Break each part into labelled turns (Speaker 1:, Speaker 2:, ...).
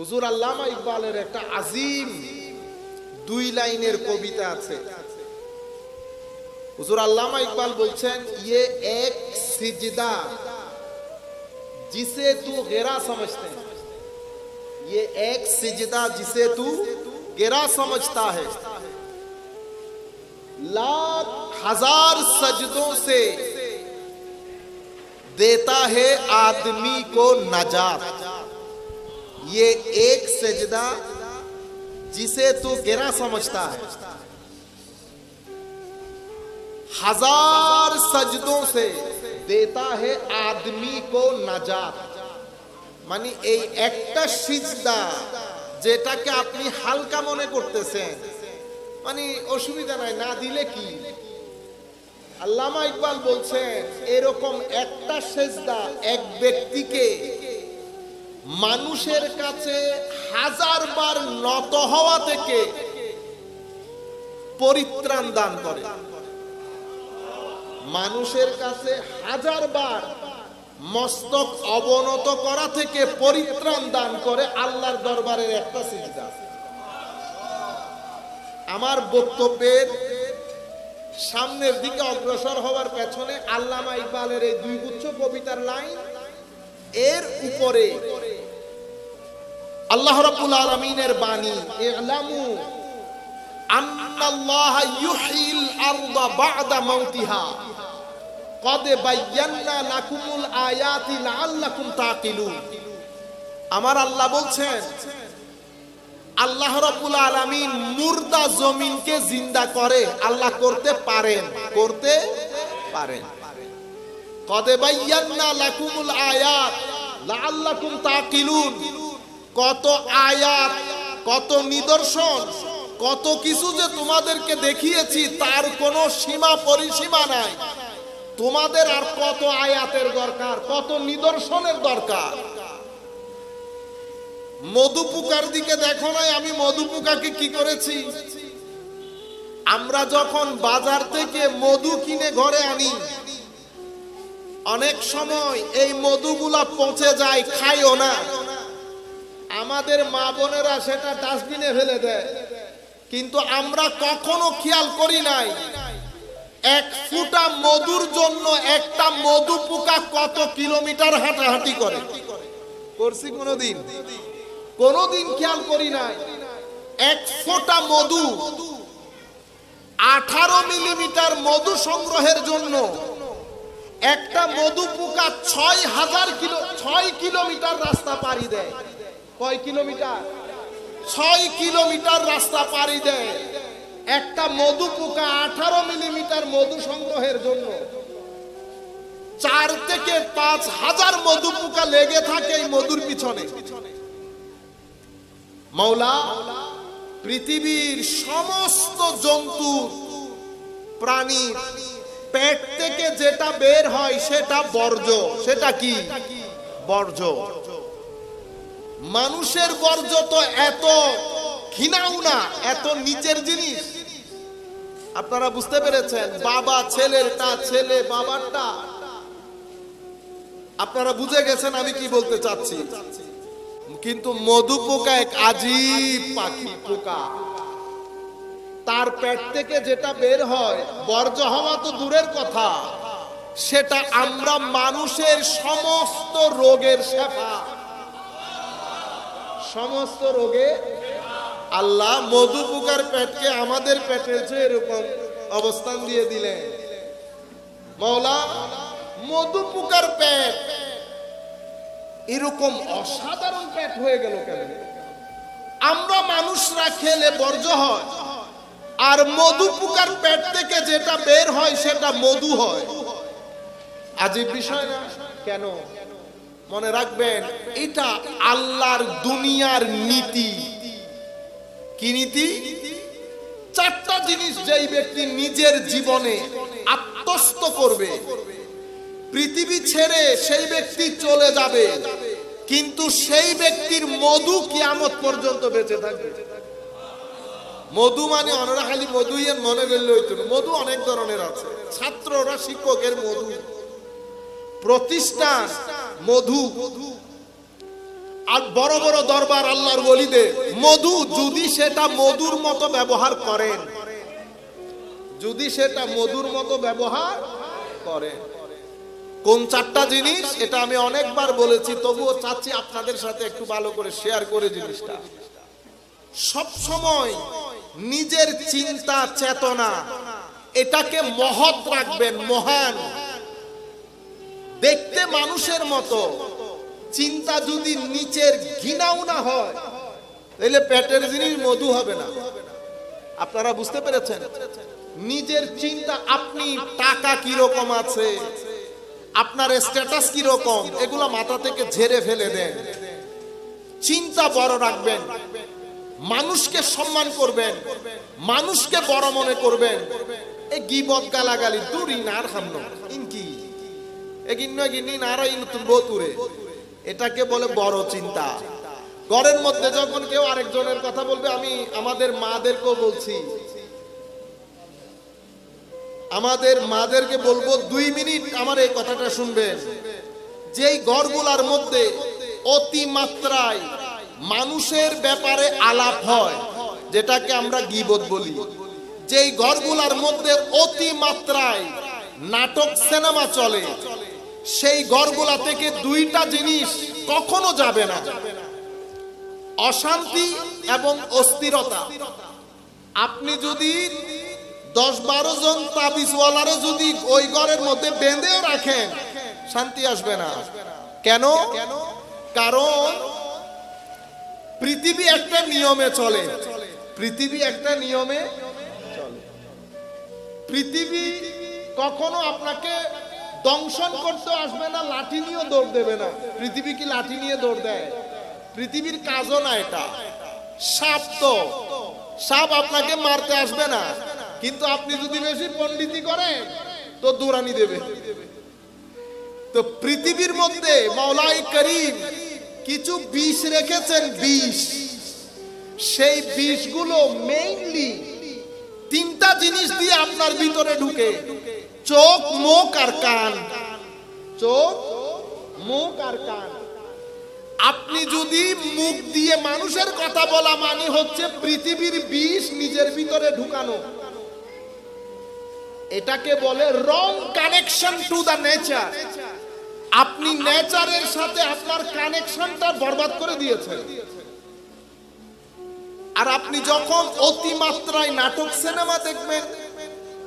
Speaker 1: হুজুর আল্লামা ইকবালের একটা আজিম দুই লাইনের কবিতা আছে হুজুর আল্লামা ইকবাল বলছেন ইয়ে এক সিজদা जिसे तू गेरा समझते हैं ये एक सिजदा जिसे तू गेरा समझता है लाख हजार सजदों से देता है आदमी को नजात ये एक सजदा जिसे तू गिरा समझता है हजार सजदों से देता है आदमी को নাজাত মানে এই একটা সিজদা যেটাকে আপনি হালকা মনে করতেছেন মানে অসুবিধা নাই না দিলে কি আল্লামা ইকবাল বলছেন এরকম একটা সেজদা এক ব্যক্তিকে মানুষের কাছে হাজার বার নত হওয়া থেকে পরিত্রাণ দান করে। মানুষের কাছে হাজার বার মস্তক অবনত করা থেকে পরিত্রাণ দান করে আল্লাহর দরবারের একটা সিজদা। আমার বক্তব্যের সামনের দিকে অগ্রসর হওয়ার পেছনে আল্লামা ইকবালের এই দুই গুচ্ছ কবিতার লাইন, এর উপরে আল্লাহ রাব্বুল আলামিনের বাণী, ইলামু আন্নাল্লাহ ইউহিল আরদা বা'দা মাউতিহা। কদ বায়্যান্না লাকুমুল আয়াতি লাআল্লাকুম তাকিলুন আমার আল্লাহ বলছেন, আল্লাহ রাব্বুল আলামিন মুর্দা জমিনকে জিন্দা করে, আল্লাহ করতে পারেন। করতে পারেন। কদ বায়্যান্না লাকুমুল আয়াত লাআল্লাকুম তাকিলুন কত আয়াত, কত নিদর্শন, কত কিছু যে তোমাদেরকে দেখিয়েছি তার কোনো সীমা পরিসীমা নাই। তোমাদের আর কত আয়াতের দরকার, কত নিদর্শনের দরকার? মধু পোকার দিকে দেখো নাই, আমি মধু পোকাকে কি করেছি? আমরা যখন বাজার থেকে মধু কিনে ঘরে আনি, অনেক সময় এই মধুগুলা পচে যায় খাইও না। আমাদের মা বোনেরা সেটা ডাস্টবিনে ফেলে দেয়। কিন্তু আমরা কখনো খেয়াল করি নাই এক ফুটা মধুর জন্য একটা মধু পোকা কত কিলোমিটার হাঁটাহাঁটি করে। করছি কোনোদিন? কোনোদিন খেয়াল করি নাই। এক ফোঁটা মধু আঠারো মিলিমিটার মধু সংগ্রহের জন্য একটা মধু পোকা ছয় হাজার কিলো, ছয় কিলোমিটার রাস্তা পাড়ি দেয়। কয় কিলোমিটার? ছয় কিলোমিটার রাস্তা পাড়ি দেয়। একটা মধু পোকা আঠারো মিলিমিটার মধু সংগ্রহের জন্য। চার থেকে পাঁচ হাজার মধু পোকা লেগে থাকে এই মধুর পিছনে। মৌলা পৃথিবীর সমস্ত জন্তু, প্রাণী, পেট থেকে যেটা বের হয় সেটা বর্জ্য। সেটা কি? বর্জ্য। মানুষের বর্জ্য তো এত ঘৃণাও না, এত নিচের জিনিস। আপনারা বুঝতে পেরেছেন, বাবা ছেলেরটা ছেলে বাবারটা আপনারা বুঝে গেছেন আমি কি বলতে চাচ্ছি। কিন্তু মধু পোকা এক আজীব পাখি পোকা। তার পেট থেকে যেটা বের হয়, বর্জ্য হওয়া তো দূরের কথা। সেটা আমরা মানুষের সমস্ত রোগের শেফা। সমস্ত রোগে আল্লাহ মধু পোকার পেটকে আমাদের পেটের চেয়ে এরকম অবস্থান দিয়ে দিলেন। মৌলা মধু পোকার পেট এরকম অসাধারণ পেট হয়ে গেল কেন? আমরা মানুষরা খেলে বর্জ্য হয়, আর মধু পোকার পেট থেকে যেটা বের হয় সেটা মধু হয়। আজীব বিষয় না? কেন? মনে রাখবেন, এটা আল্লাহর দুনিয়ার নীতি। কি নীতি? চারটা জিনিস যেই ব্যক্তি নিজের জীবনে আত্মস্থ করবে, পৃথিবী ছেড়ে সেই ব্যক্তি চলে যাবে, কিন্তু সেই ব্যক্তির মধু কিয়ামত পর্যন্ত বেঁচে থাকবে। মধু মানে অনরা খালি মধু ইয়ের মনে করলে হইতো মধু অনেক ধরনের আছে। ছাত্ররা শিক্ষকের মধু। প্রতিষ্ঠান মধু। আর বড় বড় দরবার আল্লাহর বলিদে মধু, যদি সেটা মধুর মতো ব্যবহার করেন। যদি সেটা মধুর মতো ব্যবহার করেন। কোন চারটা জিনিস? এটা আমি অনেকবার বলেছি, তবুও চাচ্ছি আপনাদের সাথে একটু ভালো করে শেয়ার করে জিনিসটা। সব সময় নিজের চিন্তা, চেতনা, এটাকে মহৎ রাখবেন, মহান। দেখতে মানুষের মতো। চিন্তা যদি নিচের ঘৃণাও না হয়, তাহলে পেটের জিনিস মধু হবে না। আপনারা বুঝতে পেরেছেন? নিজের চিন্তা, আপনি টাকা কীরকম আছে? আপনার স্ট্যাটাস কীরকম? এগুলো মাথা থেকে ঝেড়ে ফেলে দেন। চিন্তা বড় রাখবেন। মানুষকে সম্মান করবেন। মানুষকে বড় মনে করবেন। এ গিবত গালাগালি, দূরই না, আর হামনো এটাকে বলে বড় চিন্তা। ঘরের মধ্যে যখন কেউ আরেকজনের কথা বলবে, আমি আমাদের মাদেরকেও বলছি। আমাদের মাদেরকে বলব, দুই মিনিট আমার এই কথাটা যেই ঘরগুলার মধ্যে অতি মাত্রায় মানুষের ব্যাপারে আলাপ হয়, যেটাকে আমরা গিবত বলি, যেই ঘরগুলার মধ্যে অতি মাত্রায় নাটক সিনেমা চলে সেই ঘরগুলা থেকে দুইটা জিনিস কখনো যাবে না। অশান্তি এবং অস্থিরতা। আপনি যদি দশ বারো জন তাবিজওয়ালারে যদি ওই ঘরের মধ্যে বেঁধেও রাখেন, শান্তি আসবে না। কেন? কারণ পৃথিবী একটা নিয়মে চলে। পৃথিবী একটা নিয়মে চলে। পৃথিবী কখনো আপনাকে দংশন করতে আসবে না, লাঠি নিয়েও দৌড় দেবে না। পৃথিবী কি লাঠি নিয়ে দৌড় দেয়? পৃথিবীর কাজও না এটা। সাপ তো। সাপ আপনাকে মারতে আসবে না। কিন্তু আপনি যদি বেশি পণ্ডিতি করেন, তো দৌড়ানি দেবে। তো পৃথিবীর মধ্যে মাওলাই করিম কিছু বিষ রেখেছেন, বিষ। সেই বিষগুলো মেইনলি তিনটা জিনিস দিয়ে আপনার ভিতরে ঢুকে। চোখ, মুখ আর কান। চোখ, মুখ আর কান। আপনি যদি মুখ দিয়ে মানুষের কথা বলা মানে হচ্ছে পৃথিবীর বিষ নিজের ভিতরে ঢুকানো। এটাকে বলে wrong connection to the nature আপনি নেচারের সাথে আপনার কানেকশনটা বরবাদ করে দিয়েছেন। আর আপনি যখন অতিমাত্রায় নাটক সিনেমা দেখবেন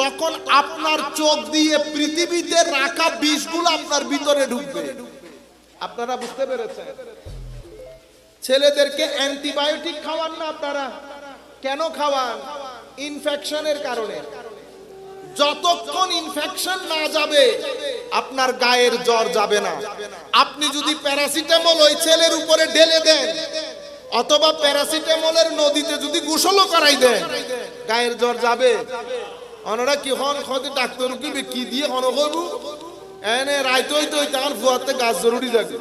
Speaker 1: তখন আপনার চোখ দিয়ে পৃথিবীতে রাখা বিষগুলো আপনার ভিতরে ঢুকবে। আপনারা বুঝতে পেরেছেন? ছেলেদেরকে অ্যান্টিবায়োটিক খাওয়ান না আপনারা। কেন খাওয়ান? ইনফেকশনের কারণে। যতক্ষণ ইনফেকশন না যাবে, আপনার গায়ের জ্বর যাবে না। আপনি যদি প্যারাসিটামল ওই ছেলের উপরে ঢেলে দেন, অথবা প্যারাসিটামলের নদীতে যদি গোসলও করাই দেন, গায়ের জ্বর যাবে। অনরা কি হন খতে ডাক্তার কি কি দিয়ে হন করব এনে রাইতে হইতে আমার ফুয়াতে গাছ জরুরি যাবে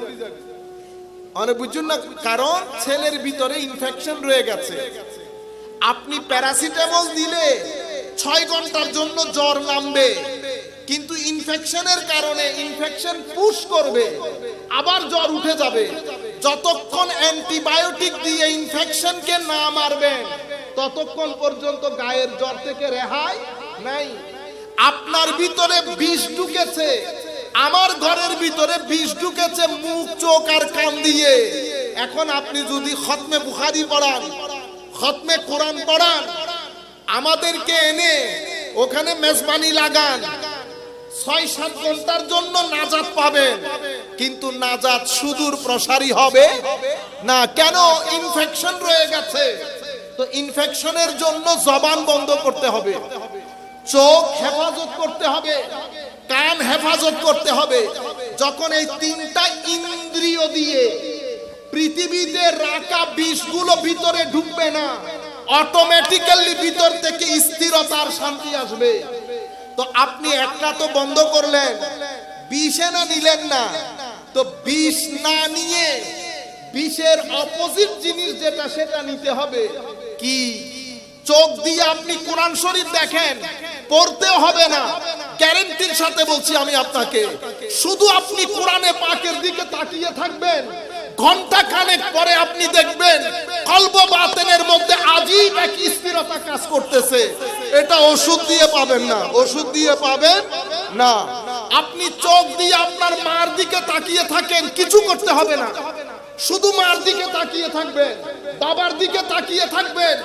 Speaker 1: অনেক বুঝুন না, কারণ ছেলের ভিতরে ইনফেকশন রয়ে গেছে। আপনি প্যারাসিটামল দিলে ছয় ঘণ্টার জন্য জ্বর নামবে। কিন্তু ইনফেকশনের কারণে ইনফেকশন পুশ করবে, আবার জ্বর উঠে যাবে। যতক্ষণ অ্যান্টিবায়োটিক দিয়ে ইনফেকশনকে না মারবেন, ততক্ষণ পর্যন্ত গায়ের জ্বর থেকে রেহাই আপনার ভিতরে বিষ ঢুকেছে। আমার ঘরের ভিতরে বিষ ঢুকেছে মুখ, চোখ আর কান দিয়ে। এখন আপনি যদি খতমে বুখারি পড়ান, খতমে কোরআন পড়ান, আমাদেরকে এনে ওখানে মেজবানি লাগান। ছয় সাত ঘণ্টার জন্য নাজাত পাবেন। কিন্তু নাজাত সুদূর প্রসারী হবে না। কেন? ইনফেকশন রয়ে গেছে। তো ইনফেকশনের জন্য জবান বন্ধ করতে হবে। চোখ হেফাজত করতে হবে, কান হেফাজত করতে হবে। যখন এই তিনটা ইন্দ্রিয় দিয়ে পৃথিবীতে রাখা বিষগুলো ভিতরে ঢুকবে না অটোমেটিক্যালি ভিতর থেকে স্থিরতার শান্তি আসবে। তো আপনি একটা তো বন্ধ করলেন, বিষে না নিলেন না, তো বিষ না নিয়ে বিষের অপোজিট জিনিস যেটা, সেটা নিতে হবে। কি? চোখ দিয়ে আপনি কোরআন শরীফ দেখেন, পড়তেও হবে না। গ্যারেন্টির সাথে বলছি আমি আপনাকে, শুধু আপনি কোরআনে পাকের দিকে তাকিয়ে থাকবেন, ঘণ্টা খানেক পরে আপনি দেখবেন কল্প বাতেনের মধ্যে আজীব এক স্থিরতা কাজ করতেছে। এটা ওষুধ দিয়ে পাবেন না। ওষুধ দিয়ে পাবেন না। আপনি চোখ দিয়ে আপনার মার দিকে তাকিয়ে থাকেন, কিছু করতে হবে না। শুধু মার দিকে তাকিয়ে থাকবেন। বাবার দিকে তাকিয়ে থাকবেন।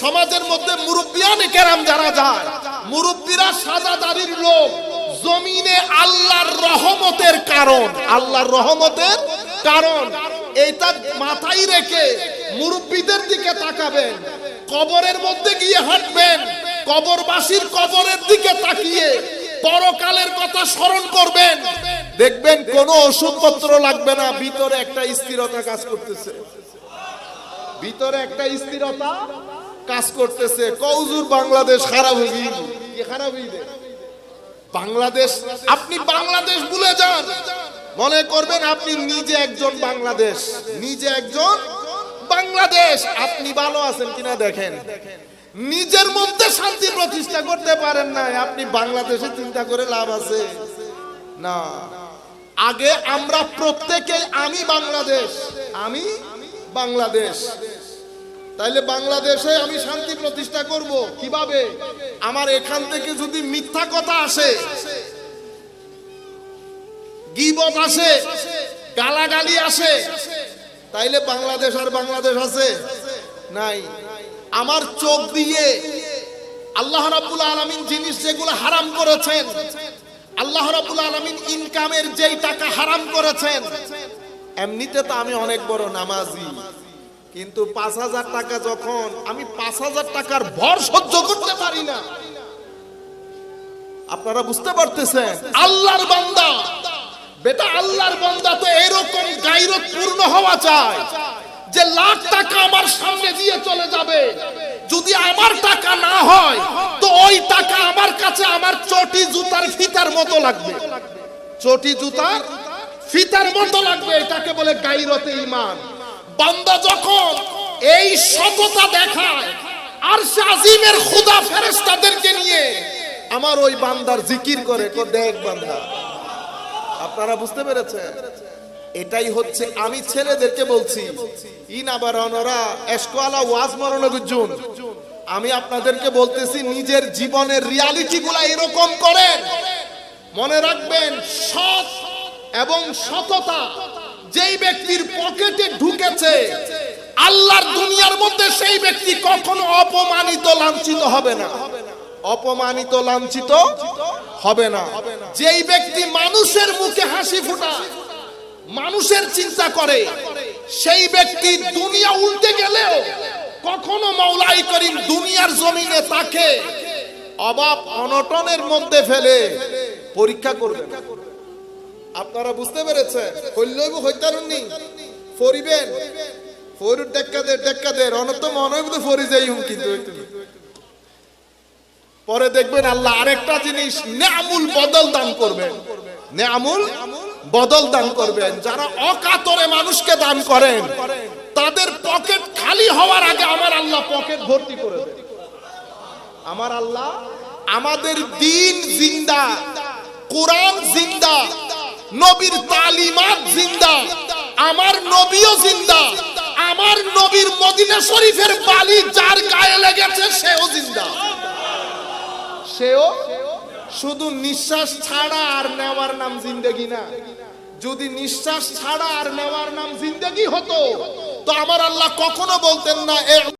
Speaker 1: সমাজের মধ্যে মুরব্বিয়ানে কেরাম যারা যায়, মুরব্বীরা সাজাদারির লোক জমিনে আল্লাহর রহমতের কারণ। আল্লাহর রহমতের কারণ। এটা মাথায় রেখে মুরব্বীদের দিকে তাকাবেন। কবরের মধ্যে গিয়ে হাঁটবেন। কবরবাসীর কবরের দিকে তাকিয়ে পরকালের কথা স্মরণ করবেন। দেখবেন কোনো ওষুধপত্র লাগবে না, ভিতরে একটা স্থিরতা কাজ করতেছে। ভিতরে একটা স্থিরতা কাজ করতেছে। কৌজুর বাংলাদেশ খারাপ হয়ে খারাপ হয়ে বাংলাদেশ আপনি বাংলাদেশ ভুলে যান। মনে করবেন আপনি নিজে একজন বাংলাদেশ। নিজে একজন বাংলাদেশ। আপনি ভালো আছেন কিনা দেখেন। নিজের মধ্যে শান্তি প্রতিষ্ঠা করতে পারেন না আপনি বাংলাদেশে চিন্তা করে লাভ আছে? না। আগে আমরা প্রত্যেকে আমি বাংলাদেশ। আমি বাংলাদেশ। তাইলে বাংলাদেশে আমি শান্তি প্রতিষ্ঠা করব। কীভাবে? আমার এখান থেকে যদি মিথ্যা কথা আসে, গিবত আসে, গালাগালি আসে, তাইলে বাংলাদেশ আর বাংলাদেশ আছে? নাই। আমার চোখ দিয়ে আল্লাহ রাব্বুল আলামিন জিনিস যেগুলো হারাম করেছেন, আল্লাহ রাব্বুল আলামিন ইনকামের যেই টাকা হারাম করেছেন, এমনিতে তো আমি অনেক বড় নামাজি। কিন্তু পাঁচ হাজার টাকা যখন আমি পাঁচ হাজার টাকার ভর সহ্য করতে পারি না। আপনারা বুঝতে পারতেছেন? আল্লাহর বান্দা। বেটা, আল্লাহর বান্দা তো এরকম গাইরত পূর্ণ হওয়া চায় যে লাখ টাকা আমার সামনে দিয়ে চলে যাবে। যদি আমার টাকা না হয়, তো ওই টাকা আমার কাছে আমার চটি জুতার ফিতার মতো লাগবে। চটি জুতার ফিতার মতো লাগবে, এটাকে বলে গাইরতে ইমান বান্দা যখন এই সততা দেখায়, আর আজিমের খুদা ফেরেশতাদেরকে নিয়ে, আমার ওই বান্দার জিকির করে কো দেখ বান্দা, আপনারা বুঝতে পেরেছেন? এটাই হচ্ছে আমি ছেলেদেরকে বলছি, ইন এসকোয়ালা ওয়াজ মরণ গুজুন আমি আপনাদেরকে বলতেছি, নিজের জীবনের রিয়ালিটি গুলা এরকম করেন। মনে রাখবেন, সৎ এবং সততা যেই ব্যক্তির পকেটে ঢুকেছে আল্লাহর দুনিয়ার মধ্যে সেই ব্যক্তি কখনো অপমানিত, লাঞ্ছিত হবে না। অপমানিত, লাঞ্ছিত হবে না। যেই ব্যক্তি মানুষের মুখে হাসি ফুটায়, মানুষের চিন্তা করে, সেই ব্যক্তি দুনিয়া উল্টে গেলেও কখনো মৌলাই করিম দুনিয়ার জমিনে তাকে অভাব, অনটনের মধ্যে ফেলে পরীক্ষা করবে আপনারা বুঝতে পেরেছেন? হইলইব হইতারুননি। ফরিবেন। ফরির টেক্কা দে টেক্কা দে অনত মনে ফরি যাই হুম কিন্তু পরে দেখবেন আল্লাহ আরেকটা জিনিস নেআমুল বদল দান করবেন। নেআমুল বদল দান করবেন। যারা অকাতরে মানুষকে দান করেন, তাদের পকেট খালি হওয়ার আগে আমার আল্লাহ পকেট ভর্তি করে আমার আল্লাহ আমাদের দিন জিন্দা, কোরআন জিন্দা, নবীর তালিমাত জিন্দা আমার নবীও জিন্দা। আমার নবীর মদিনা শরীফের বালি যার গায়ে লেগেছে, সেও জিন্দা। সেও শুধু নিঃশ্বাস ছাড়া আর নেওয়ার নাম জিন্দেগি না। যদি নিঃশ্বাস ছাড়া আর নেওয়ার নাম জিন্দেগি হতো, তো আমার আল্লাহ কখনো বলতেন না